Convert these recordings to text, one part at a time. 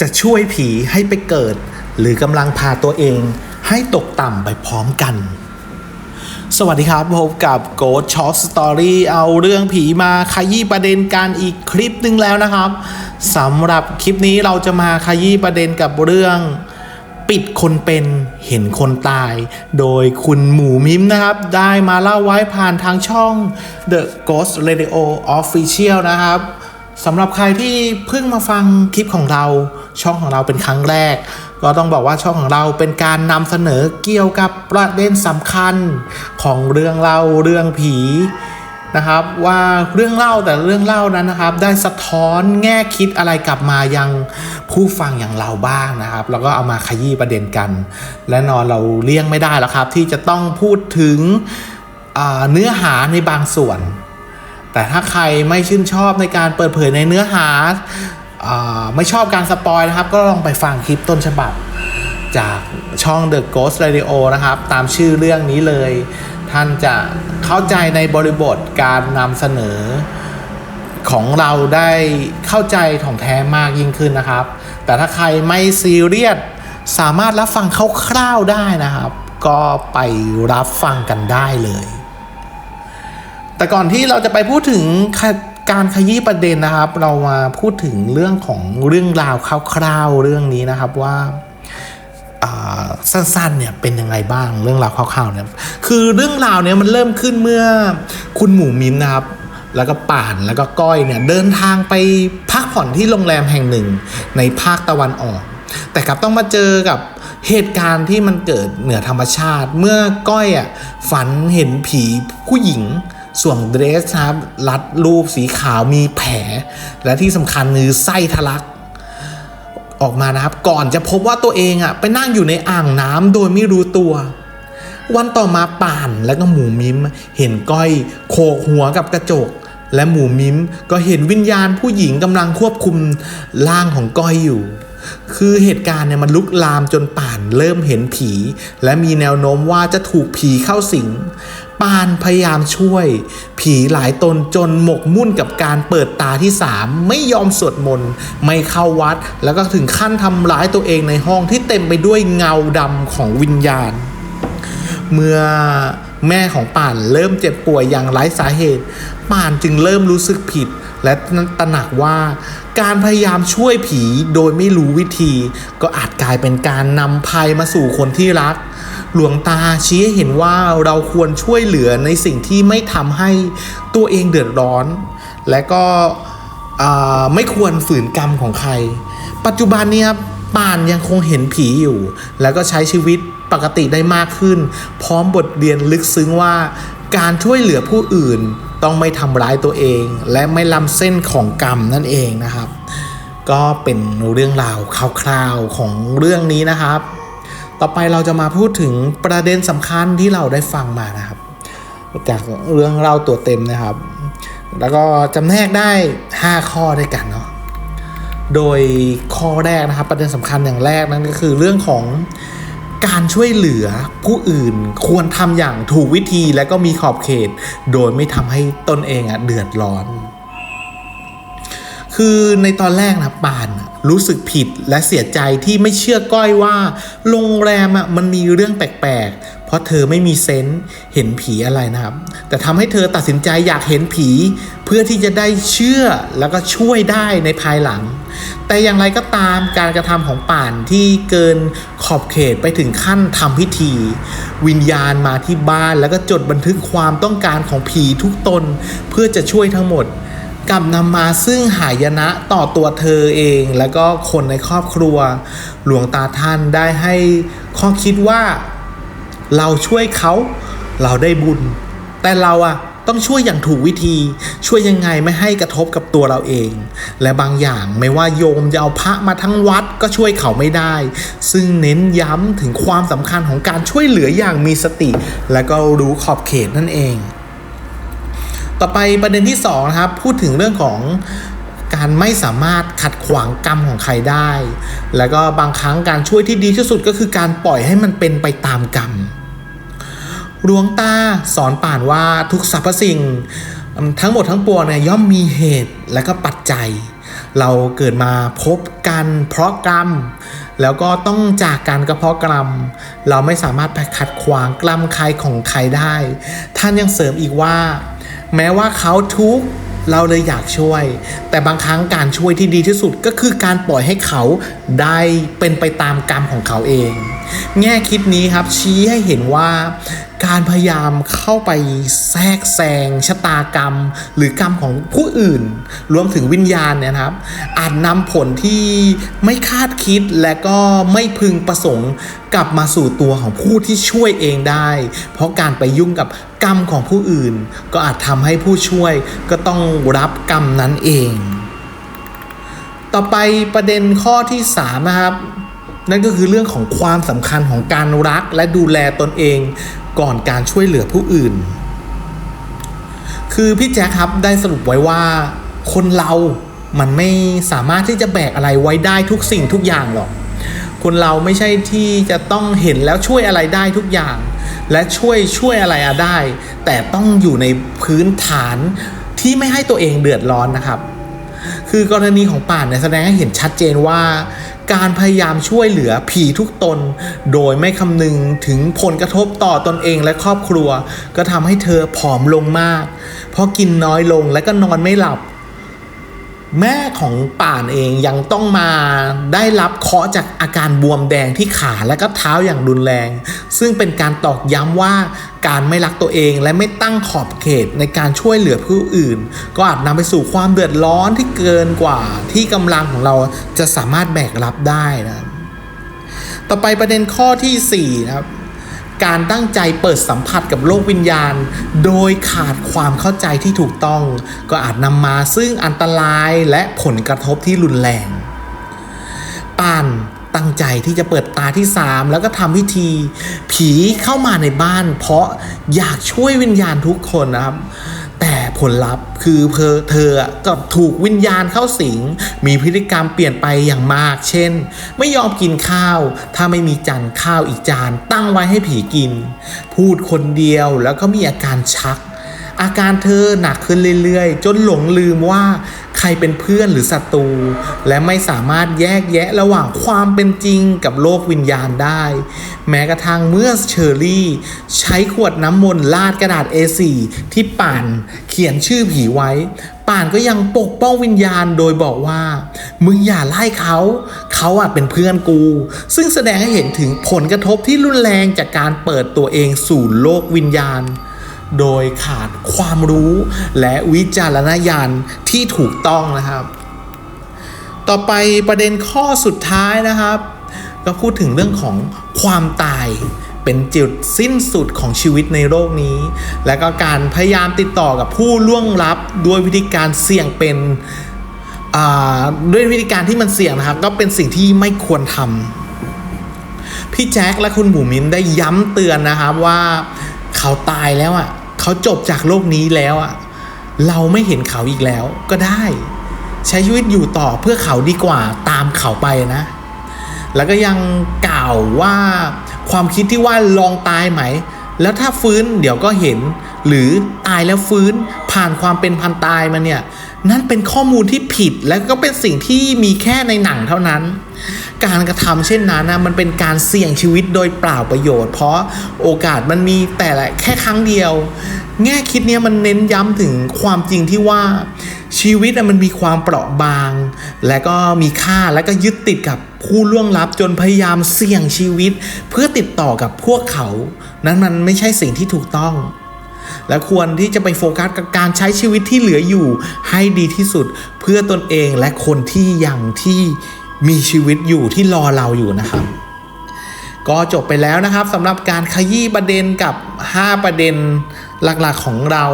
จะช่วยผีให้ไปเกิด หรือกำลังพาตัวเองให้ตกต่ำไปพร้อมกัน สวัสดีครับ พบกับ Ghost Shock Story เอาเรื่องผีมาขยี้ประเด็นการอีกคลิปหนึ่งแล้วนะครับสำหรับคลิปนี้เราจะมาขยี้ประเด็นกับเรื่องปิดคนเป็นเห็นคนตาย โดยคุณหมูมิมนะครับ ได้มาเล่าไว้ผ่านทางช่อง The Ghost Radio Official นะครับ สำหรับใครที่เพิ่งมาฟังคลิปของเราช่องของเราเป็นครั้งแรก ก็ต้องบอกว่าช่องของเราเป็นการนำเสนอเกี่ยวกับประเด็นสำคัญของเรื่องเล่าเรื่องผีนะครับว่าเรื่องเล่าแต่เรื่องเล่านั้นนะครับ ได้สะท้อนแง่คิดอะไรกลับมายังผู้ฟังอย่างเราบ้างนะครับ แล้วก็เอามาขยี้ประเด็นกัน และนอนเราเลี่ยงไม่ได้แล้วครับ ที่จะต้องพูดถึงเนื้อหาในบางส่วน แต่ถ้าใครไม่ชื่นชอบในการเปิดเผยในเนื้อหาไม่ชอบการสปอยนะครับ ก็ลองไปฟังคลิปต้นฉบับ จากช่อง The Ghost Radio นะครับ ตามชื่อเรื่องนี้เลย ท่านจะเข้าใจในบริบทการนำเสนอ ของเราได้เข้าใจของแท้มากยิ่งขึ้นนะครับ แต่ถ้าใครไม่ซีเรียสสามารถรับฟังคร่าวๆได้นะครับ ก็ไปรับฟังกันได้เลย แต่ก่อนที่เราจะไปพูดถึงการขยี้ประเด็นนะครับ เรามาพูดถึงเรื่องของเรื่องราวคร่าวๆเรื่องนี้นะครับว่าสั้นๆเนี่ยเป็นยังไงบ้างเรื่องราวคร่าวๆเนี่ยคือเรื่องราวเนี่ยมันเริ่มขึ้นเมื่อคุณหมูมิมนะครับ แล้วก็ป่านแล้วก็ก้อยเนี่ยเดินทางไปพักผ่อนที่โรงแรมแห่งหนึ่ง ในภาคตะวันออก แต่กลับต้องมาเจอกับเหตุการณ์ที่มันเกิดเหนือธรรมชาติ เมื่อก้อยอะฝันเห็นผีผู้หญิง สวมเดรสครับรัดรูปสีขาวมีแผล และที่สำคัญคือไส้ทะลัก ออกมานะครับ ก่อนจะพบว่าตัวเองอะไปนั่งอยู่ในอ่างน้ำโดยไม่รู้ตัว วันต่อมาป่านแล้วก็หมูมิม เห็นก้อยโขกหัวกับกระจก และหมูมิมก็เห็นวิญญาณผู้หญิงกำลังควบคุมร่างของก้อยอยู่คือเหตุการณ์เนี่ยมันลุกลามจนป่านเริ่มเห็นผี และมีแนวโน้มว่าจะถูกผีเข้าสิง ปานพยายามช่วย ผีหลายตนจนหมกมุ่นกับการเปิดตาที่สามไม่ยอมสวดมนต์ไม่เข้าวัด แล้วก็ถึงขั้นทำร้ายตัวเองในห้องที่เต็มไปด้วยเงาดำของวิญญาณ เมื่อแม่ของป่านเริ่มเจ็บป่วยอย่างไร้สาเหตุ ป่านจึงเริ่มรู้สึกผิด และตระหนักว่า การพยายามช่วยผีโดยไม่รู้วิธี ก็อาจกลายเป็นการนำภัยมาสู่คนที่รัก หลวงตาชี้ให้เห็นว่าเราควรช่วยเหลือในสิ่งที่ไม่ทำให้ตัวเองเดือดร้อน และก็ไม่ควรฝืนกรรมของใคร ปัจจุบันนี้ปานยังคงเห็นผีอยู่ แล้วก็ใช้ชีวิตปกติได้มากขึ้น พร้อมบทเรียนลึกซึ้งว่าการช่วยเหลือผู้อื่นต้องไม่ทำร้ายตัวเอง และไม่ล้ำเส้นของกรรมนั่นเองนะครับ ก็เป็นเรื่องราวคร่าวๆของเรื่องนี้นะครับ ต่อไปเราจะมาพูดถึงประเด็นสำคัญที่เราได้ฟังมานะครับ จากเรื่องเล่าตัวเต็มนะครับ แล้วก็จำแนกได้ 5 ข้อด้วยกันเนาะโดยข้อแรกนะครับ ประเด็นสำคัญอย่างแรกนั่นก็คือเรื่องของการช่วยเหลือผู้อื่นควรทำอย่างถูกวิธีและก็มีขอบเขต โดยไม่ทำให้ตนเองอะเดือดร้อน คือในตอนแรกนะปานรู้สึกผิดและเสียใจที่ไม่เชื่อก้อยว่า โรงแรมอะมันมีเรื่องแปลกๆ เพราะเธอไม่มีเซนส์เห็นผีอะไรนะครับ แต่ทำให้เธอตัดสินใจอยากเห็นผี เพื่อที่จะได้เชื่อแล้วก็ช่วยได้ในภายหลัง แต่อย่างไรก็ตามการกระทำของป่านที่เกินขอบเขตไปถึงขั้นทำพิธี วิญญาณมาที่บ้านแล้วก็จดบันทึกความต้องการของผีทุกตน เพื่อจะช่วยทั้งหมด กับนำมาซึ่งหายนะต่อตัวเธอเอง และก็คนในครอบครัว หลวงตาท่านได้ให้ข้อคิดว่า เราช่วยเขาเราได้บุญ แต่เราอะต้องช่วยอย่างถูกวิธี ช่วยยังไงไม่ให้กระทบกับตัวเราเอง และบางอย่างไม่ว่าโยมจะเอาพระมาทั้งวัดก็ช่วยเขาไม่ได้ ซึ่งเน้นย้ำถึงความสำคัญของการช่วยเหลืออย่างมีสติ และก็รู้ขอบเขตนั่นเอง ต่อไปประเด็นที่2นะครับพูดถึงเรื่องของการไม่สามารถขัดขวางกรรมของใครได้ แล้วก็บางครั้งการช่วยที่ดีที่สุดก็คือการปล่อยให้มันเป็นไปตามกรรมหลวงตาสอนป่านว่าทุกสรรพสิ่ง ทั้งหมดทั้งปวงเนี่ยย่อมมีเหตุและก็ปัจจัย เราเกิดมาพบกันเพราะกรรม แล้วก็ต้องจากกันก็เพราะกรรม เราไม่สามารถไปขัดขวางกรรมใครของใครได้ ท่านยังเสริมอีกว่า แม้ว่าเขาทุกข์เราเลยอยากช่วย แต่บางครั้งการช่วยที่ดีที่สุดก็คือการปล่อยให้เขาได้เป็นไปตามกรรมของเขาเอง แง่คิดนี้ครับชี้ให้เห็นว่า การพยายามเข้าไปแทรกแซงชะตากรรม หรือกรรมของผู้อื่น รวมถึงวิญญาณเนี่ยนะครับ อาจนำผลที่ไม่คาดคิดและก็ไม่พึงประสงค์กลับมาสู่ตัวของผู้ที่ช่วยเองได้ เพราะการไปยุ่งกับกรรมของผู้อื่น ก็อาจทำให้ผู้ช่วยก็ต้องรับกรรมนั้นเอง ต่อไปประเด็นข้อที่ 3 นะครับ นั่นก็คือเรื่องของความสำคัญของการรักและดูแลตนเองก่อนการช่วยเหลือผู้อื่น คือพี่แจ๊คครับได้สรุปไว้ว่าคนเรามันไม่สามารถที่จะแบกอะไรไว้ได้ทุกสิ่งทุกอย่างหรอก คนเราไม่ใช่ที่จะต้องเห็นแล้วช่วยอะไรได้ทุกอย่าง และช่วยช่วยอะไรอะได้ แต่ต้องอยู่ในพื้นฐานที่ไม่ให้ตัวเองเดือดร้อนนะครับ คือกรณีของป่านเนี่ยแสดงให้เห็นชัดเจนว่า การพยายามช่วยเหลือผีทุกตน โดยไม่คำนึงถึงผลกระทบต่อตอนเองและครอบครัว ก็ทำให้เธอผอมลงมาก เพราะกินน้อยลงและก็นอนไม่หลับ แม่ของป่านเองยังต้องมาได้รับเคาะจากอาการบวมแดงที่ขาและก็เท้าอย่างรุนแรง ซึ่งเป็นการตอกย้ำว่าการไม่รักตัวเองและไม่ตั้งขอบเขตในการช่วยเหลือผู้อื่น ก็อาจนำไปสู่ความเดือดร้อนที่เกินกว่าที่กำลังของเราจะสามารถแบกรับได้นะต่อไปประเด็นข้อที่4นะครับ การตั้งใจเปิดสัมผัสกับโลกวิญญาณ โดยขาดความเข้าใจที่ถูกต้อง ก็อาจนำมาซึ่งอันตรายและผลกระทบที่รุนแรงปานตั้งใจที่จะเปิดตาที่ 3 แล้วก็ทำพิธี ผีเข้ามาในบ้าน เพราะอยากช่วยวิญญาณทุกคนนะครับ แต่ผลลัพธ์คือเพอเธอก็ถูกวิญญาณเข้าสิง มีพฤติกรรมเปลี่ยนไปอย่างมาก เช่น ไม่ยอมกินข้าว ถ้าไม่มีจานข้าวอีกจาน ตั้งไว้ให้ผีกิน พูดคนเดียวแล้วก็มีอาการชัก อาการเธอหนักขึ้นเรื่อยๆ จนหลงลืมว่า ใครเป็นเพื่อนหรือศัตรู และไม่สามารถแยกแยะระหว่างความเป็นจริงกับโลกวิญญาณได้ แม้กระทั่งเมื่อเชอรี่ ใช้ขวดน้ำมนต์ลาดกระดาษ A4 ที่ป่านเขียนชื่อผีไว้ ป่านก็ยังปกป้องวิญญาณโดยบอกว่า มึงอย่าไล่เขา เขาอะเป็นเพื่อนกู ซึ่งแสดงให้เห็นถึงผลกระทบที่รุนแรงจากการเปิดตัวเองสู่โลกวิญญาณ โดยขาดความรู้และวิจารณญาณที่ถูกต้องนะครับ ต่อไปประเด็นข้อสุดท้ายนะครับ ก็พูดถึงเรื่องของความตายเป็นจุดสิ้นสุดของชีวิตในโลกนี้ และก็การพยายามติดต่อกับผู้ล่วงลับด้วยวิธีการเสี่ยงเป็นด้วยวิธีการที่มันเสี่ยงนะครับ ก็เป็นสิ่งที่ไม่ควรทำพี่แจ็คและคุณหมูมิมได้ย้ำเตือนนะครับว่าเขาตายแล้วอะ เขาจบจากโลกนี้แล้วอะเราไม่เห็นเขาอีกแล้วก็ได้ ใช้ชีวิตอยู่ต่อเพื่อเขาดีกว่าตามเขาไปนะ แล้วก็ยังกล่าวว่าความคิดที่ว่าลองตายไหม แล้วถ้าฟื้นเดี๋ยวก็เห็น หรือตายแล้วฟื้นผ่านความเป็นพันตายมาเนี่ยนั่นเป็นข้อมูลที่ผิดและก็เป็นสิ่งที่มีแค่ในหนังเท่านั้น การกระทำเช่นนั้นนะมันเป็นการเสี่ยงชีวิตโดยเปล่าประโยชน์ เพราะโอกาสมันมีแต่ละแค่ครั้งเดียว แง่คิดเนี้ยมันเน้นย้ำถึงความจริงที่ว่าชีวิตอะมันมีความเปราะบาง และก็มีค่าและก็ยึดติดกับผู้ล่วงลับจนพยายามเสี่ยงชีวิต เพื่อติดต่อกับพวกเขา นั้นมันไม่ใช่สิ่งที่ถูกต้องและควรที่จะไปโฟกัสกับการใช้ชีวิตที่เหลืออยู่ให้ดีที่สุดเพื่อตนเองและคนที่ยังที่ มีชีวิตอยู่ที่รอเราอยู่นะครับ ก็จบไปแล้วนะครับสำหรับการขยี้ประเด็นกับ 5 ประเด็นหลักๆของเรา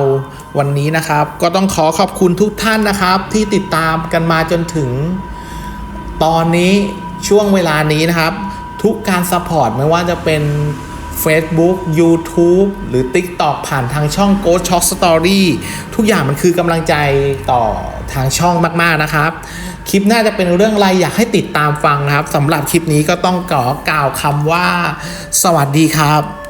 วันนี้นะครับ ก็ต้องขอขอบคุณทุกท่านนะครับ ที่ติดตามกันมาจนถึง ตอนนี้ช่วงเวลานี้นะครับ ทุกการซัพพอร์ตไม่ว่าจะเป็น Facebook YouTube หรือ TikTok ผ่านทางช่อง Ghost Shock Story ทุกอย่างมันคือกำลังใจต่อทางช่องมาก ๆ นะครับ คลิปหน้าจะเป็นเรื่องอะไรอยากให้ติดตามฟังนะครับสำหรับคลิปนี้ก็ต้องขอกล่าวคำว่า สวัสดีครับ